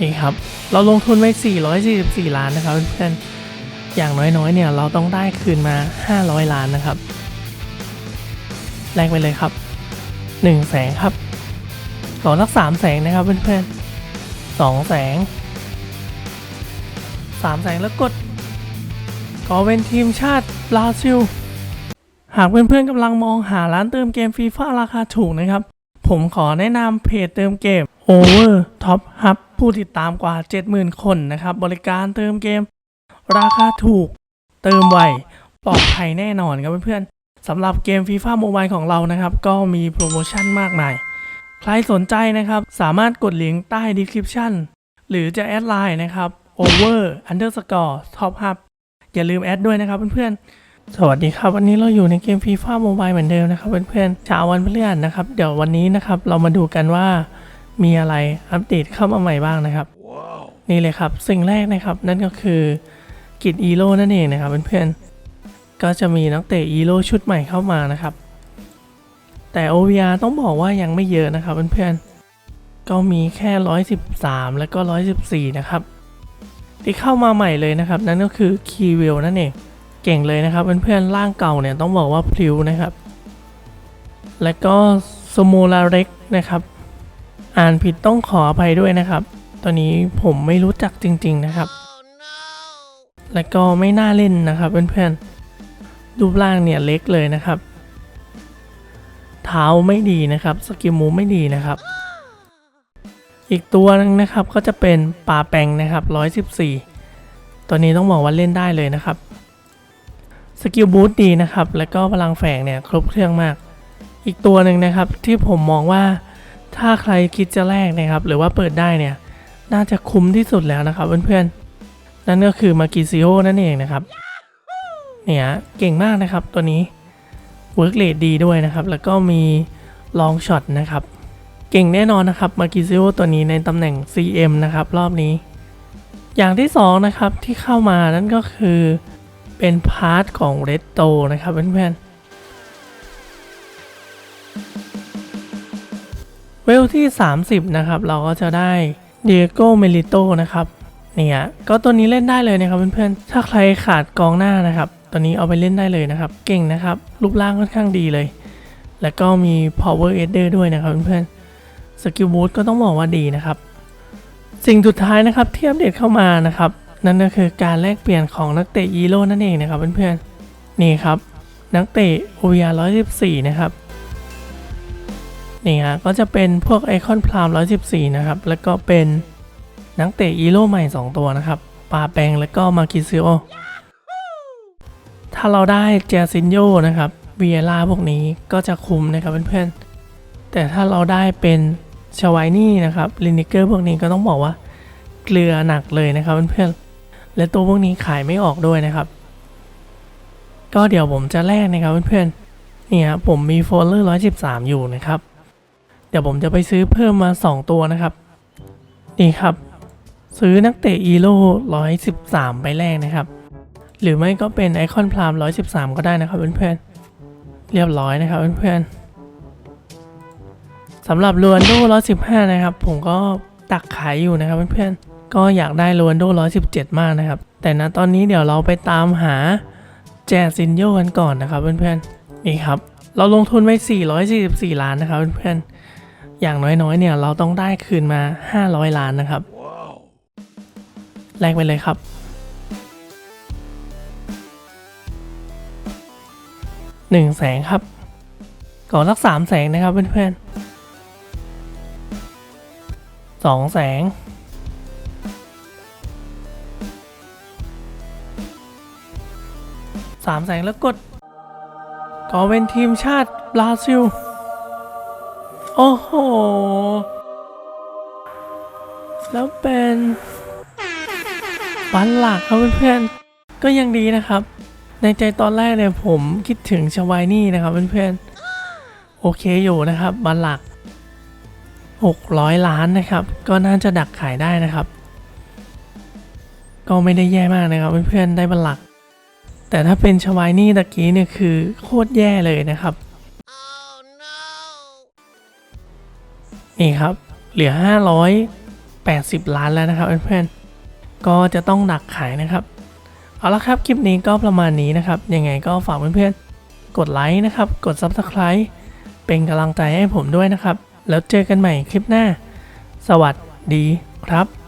นี่ครับ เราลงทุนไป444 ล้านนะครับเพื่อนๆอย่างน้อยๆเนี่ยเราต้องได้คืนมา 500 ล้านนะครับ แลกไปเลยครับ 1 แสงครับขอสัก3แสงนะครับเพื่อนๆ2แสง 3 แสงแล้วกดขอเป็นทีมชาติบราซิล หากเพื่อนๆกำลังมองหาร้านเติมเกมฟีฟ่าราคาถูกนะครับ ผมขอแนะนำเพจเติมเกม Over Top Hub ผู้ติดตามกว่า 70,000 คนนะครับ บริการเติมเกม ราคาถูก เติมไว ปลอดภัยแน่นอนครับเพื่อนๆสำหรับเกม FIFA Mobile ของเรานะครับ ก็มีโปรโมชั่นมากมาย ใครสนใจนะครับ สามารถกดลิงก์ใต้ description หรือจะแอดไลน์นะครับ over underscore top hub อย่าลืมแอดด้วยนะครับเพื่อนๆ สวัสดีครับ วันนี้เราอยู่ในเกม FIFA Mobile เหมือนเดิมนะครับเพื่อนๆเช้าวันพฤหัสนะครับ เดี๋ยววันนี้นะครับเรามาดูกันว่า มีอะไรอัปเดตเข้ามาใหม่บ้างนะครับ นี่เลยครับ สิ่งแรกนะครับ นั่นก็คือกิจอีโร่นั่นเองนะครับเพื่อนๆก็จะมีนักเตะอีโร่ชุดใหม่เข้ามานะครับ แต่ OVR ต้องบอกว่ายังไม่เยอะนะครับเพื่อนๆก็มีแค่ 113 แล้วก็ 114 นะครับ ที่เข้ามาใหม่เลยนะครับ นั่นก็คือคีวิลนั่นเอง เก่งเลยนะครับเพื่อนๆร่างเก่าเนี่ยต้องบอกว่าพริ้วนะครับ และก็สโมลาเร็กนะครับ อ่านผิดต้องขออภัยด้วยนะครับ ตอนนี้ผมไม่รู้จักจริง ๆนะครับ และก็ไม่น่าเล่นนะครับเพื่อนๆรูปร่างเนี่ยเล็กเลยนะครับ เท้าไม่ดีนะครับสกิลมูไม่ดีนะครับ อีกตัวนึงนะครับก็จะเป็นปลาแปงนะครับ114 ตัวนี้ต้องบอกว่าเล่นได้เลยนะครับสกิลบูตดีนะครับ แล้วก็พลังแฝงเนี่ยครบเครื่องมาก อีกตัวหนึ่งนะครับที่ผมมองว่า ถ้าใครคิดจะแลกนะครับ หรือว่าเปิดได้เนี่ย น่าจะคุ้มที่สุดแล้วนะครับเพื่อนๆ นั่นก็คือมากิซิโอนั่นเองนะครับ เนี่ยเก่งมากนะครับตัวนี้เวิร์กเลดดีด้วยนะครับ แล้วก็มีลองช็อตนะครับ เก่งแน่นอนนะครับมากิซิโอตัวนี้ในตำแหน่ง CM นะครับ รอบนี้ อย่างที่สองนะครับที่เข้ามานั่นก็คือเป็นพาร์ทของเรดโตนะครับเพื่อนๆ เวลที่ 30 นะครับ เราก็จะได้เดียโกเมลิโตนะครับเนี่ยก็ตัวนี้เล่นได้เลยนะครับเพื่อนๆถ้าใครขาดกองหน้านะครับ ตัวนี้เอาไปเล่นได้เลยนะครับ เก่งนะครับ รูปร่างค่อนข้างดีเลย แล้วก็มี power e d e r ด้วยนะครับเพื่อนๆสกิลบูทก็ต้องบอกว่าดีนะครับ สิ่งสุดท้ายนะครับที่อัปเดตเข้ามานะครับ นั่นก็คือการแลกเปลี่ยนของนักเตะอีโร่นั่นเองนะครับเพื่อนๆนี่ครับนักเตะ OVR 114 นะครับ นี่ฮะก็จะเป็นพวกไอคอนพราม114 นะครับ แล้วก็เป็นนักเตะอีโร่ใหม่ 2 ตัวนะครับ ปาแปงแล้วก็มาคิซิโอ ถ้าเราได้เจซินโยนะครับเวียร่าพวกนี้ก็จะคุ้มนะครับเพื่อนๆ แต่ถ้าเราได้เป็นชวายนี่นะครับลินิเกอร์พวกนี้ก็ต้องบอกว่าเกลือหนักเลยนะครับเพื่อนๆ และตัวพวกนี้ขายไม่ออกด้วยนะครับ ก็เดี๋ยวผมจะแลกนะครับเพื่อนๆนี่ครับผมมีโฟลเลอร์113 อยู่นะครับ เดี๋ยวผมจะไปซื้อเพิ่มมา 2 ตัวนะครับ นี่ครับ ซื้อนักเตะอีโร่113ไปแรกนะครับ หรือไม่ก็เป็นไอคอนพราม113 ก็ได้นะครับเพื่อนๆ เรียบร้อยนะครับเพื่อนๆสำหรับลูอันโด115 นะครับ ผมก็ตักขายอยู่นะครับเพื่อนๆ ก็อยากได้ลูอันโด117 มากนะครับ แต่ณตอนนี้เดี๋ยวเราไปตามหาแจซินโยกันก่อนนะครับเพื่อนๆ นี่ครับเราลงทุนไป444 ล้านนะครับเพื่อนๆ อย่างน้อยๆ เนี่ยเราต้องได้คืนมา 500 ล้านนะครับ แลกไปเลยครับหนึ่งแสงครับ ก่อนสักสามแสงนะครับเพื่อนๆสองแสงสามแสงแล้วกดก็เป็นทีมชาติบราซิล โอ้โห แล้วเป็นปันหลักครับเพื่อนๆ ก็ยังดีนะครับ ในใจตอนแรกเนี่ยผมคิดถึงชวายนี่นะครับเพื่อนๆ โอเคอยู่นะครับบัลลัก 600 ล้านนะครับ ก็น่าจะดักขายได้นะครับ ก็ไม่ได้แย่มากนะครับเพื่อนๆ ได้บัลลัก แต่ถ้าเป็นชวายนี่ตะกี้เนี่ยคือโคตรแย่เลยนะครับ นี่ครับเหลือ 580 ล้านแล้วนะครับเพื่อนๆก็จะต้องหนักขายนะครับ เอาละครับคลิปนี้ก็ประมาณนี้นะครับ ยังไงก็ฝากเพื่อนๆกดไลค์นะครับ กด Subscribe เป็นกำลังใจให้ผมด้วยนะครับ แล้วเจอกันใหม่คลิปหน้า สวัสดีครับ